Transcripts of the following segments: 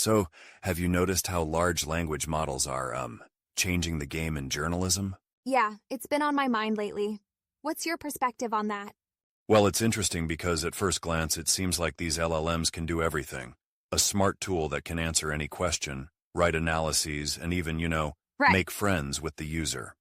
So, have you noticed how large language models are, um, changing the game in journalism? Yeah, it's been on my mind lately. What's your perspective on that? Well, it's interesting because at first glance it seems like these LLMs can do everything. A smart tool that can answer any question, write analyses, and even, you know, Right. make friends with the user.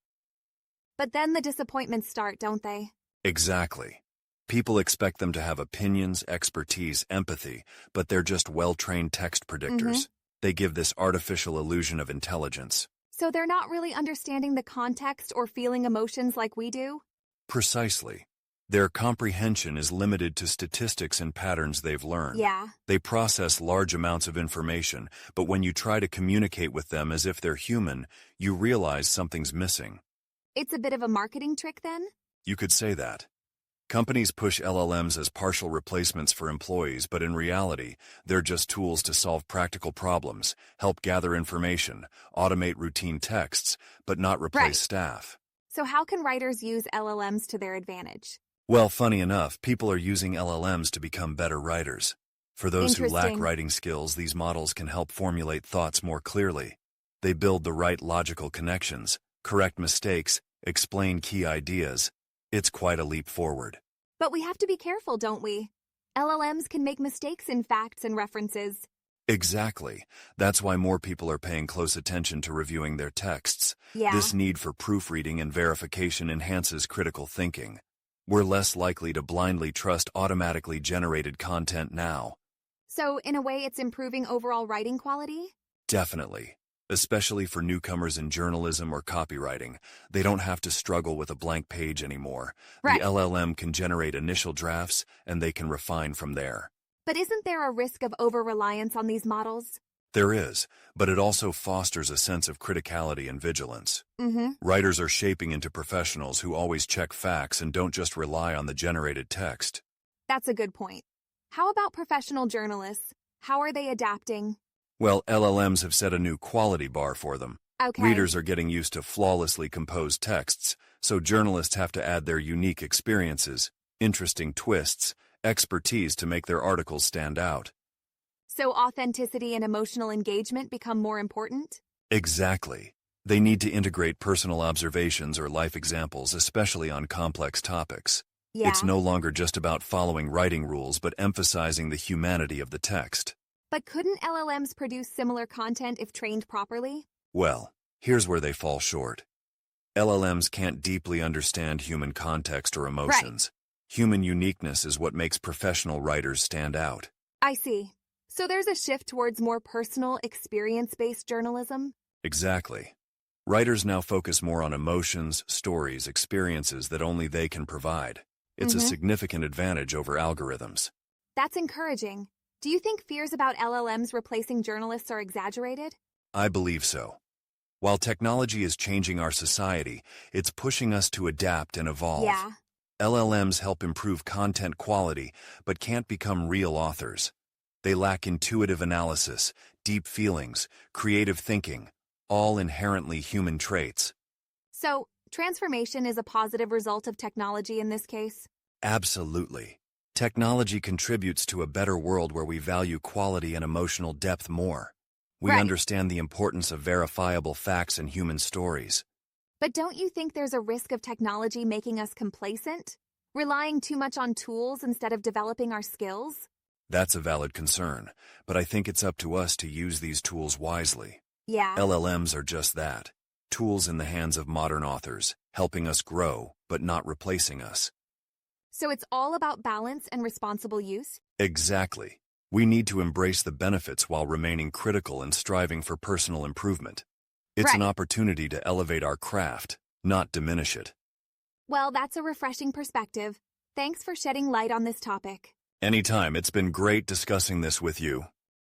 But then the disappointments start, don't they? Exactly. People expect them to have opinions, expertise, empathy, but they're just well-trained text predictors. Mm-hmm. They give this artificial illusion of intelligence. So they're not really understanding the context or feeling emotions like we do? Precisely. Their comprehension is limited to statistics and patterns they've learned. Yeah. They process large amounts of information, but when you try to communicate with them as if they're human, you realize something's missing. It's a bit of a marketing trick then? You could say that. Companies push LLMs as partial replacements for employees, but in reality, they're just tools to solve practical problems, help gather information, automate routine texts, but not replace Right. staff. So how can writers use LLMs to their advantage? Well, funny enough, people are using LLMs to become better writers. For those who lack writing skills, these models can help formulate thoughts more clearly. They build the right logical connections, correct mistakes, explain key ideas. It's quite a leap forward. But we have to be careful, don't we? LLMs can make mistakes in facts and references. Exactly. That's why more people are paying close attention to reviewing their texts. Yeah. This need for proofreading and verification enhances critical thinking. We're less likely to blindly trust automatically generated content now. So, in a way, it's improving overall writing quality? Definitely. Especially for newcomers in journalism or copywriting. They don't have to struggle with a blank page anymore. Right. The LLM can generate initial drafts and they can refine from there. But isn't there a risk of over reliance on these models? There is, but it also fosters a sense of criticality and vigilance. Mm hmm. Writers are shaping into professionals who always check facts and don't just rely on the generated text. That's a good point. How about professional journalists? How are they adapting? Well, LLMs have set a new quality bar for them. Okay. Readers are getting used to flawlessly composed texts, so journalists have to add their unique experiences, interesting twists, expertise to make their articles stand out. So, authenticity and emotional engagement become more important? Exactly. They need to integrate personal observations or life examples, especially on complex topics. Yeah. It's no longer just about following writing rules, but emphasizing the humanity of the text. But couldn't LLMs produce similar content if trained properly? Well, here's where they fall short. LLMs can't deeply understand human context or emotions. Human uniqueness is what makes professional writers stand out. I see. So there's a shift towards more personal, experience based journalism? Exactly. Writers now focus more on emotions, stories, experiences that only they can provide. It's a Mhm. significant advantage over algorithms. That's encouraging. Do you think fears about LLMs replacing journalists are exaggerated? I believe so. While technology is changing our society, it's pushing us to adapt and evolve. Yeah. LLMs help improve content quality, but can't become real authors. They lack intuitive analysis, deep feelings, creative thinking, all inherently human traits. So, transformation is a positive result of technology in this case? Absolutely. Technology contributes to a better world where we value quality and emotional depth more. We Right. understand the importance of verifiable facts and human stories. But don't you think there's a risk of technology making us complacent? Relying too much on tools instead of developing our skills? That's a valid concern, but I think it's up to us to use these tools wisely. Yeah. LLMs are just that tools in the hands of modern authors, helping us grow, but not replacing us. So it's all about balance and responsible use? Exactly. We need to embrace the benefits while remaining critical and striving for personal improvement. It's an opportunity to elevate our craft, not diminish it. Well, that's a refreshing perspective. Thanks for shedding light on this topic. Anytime, it's been great discussing this with you.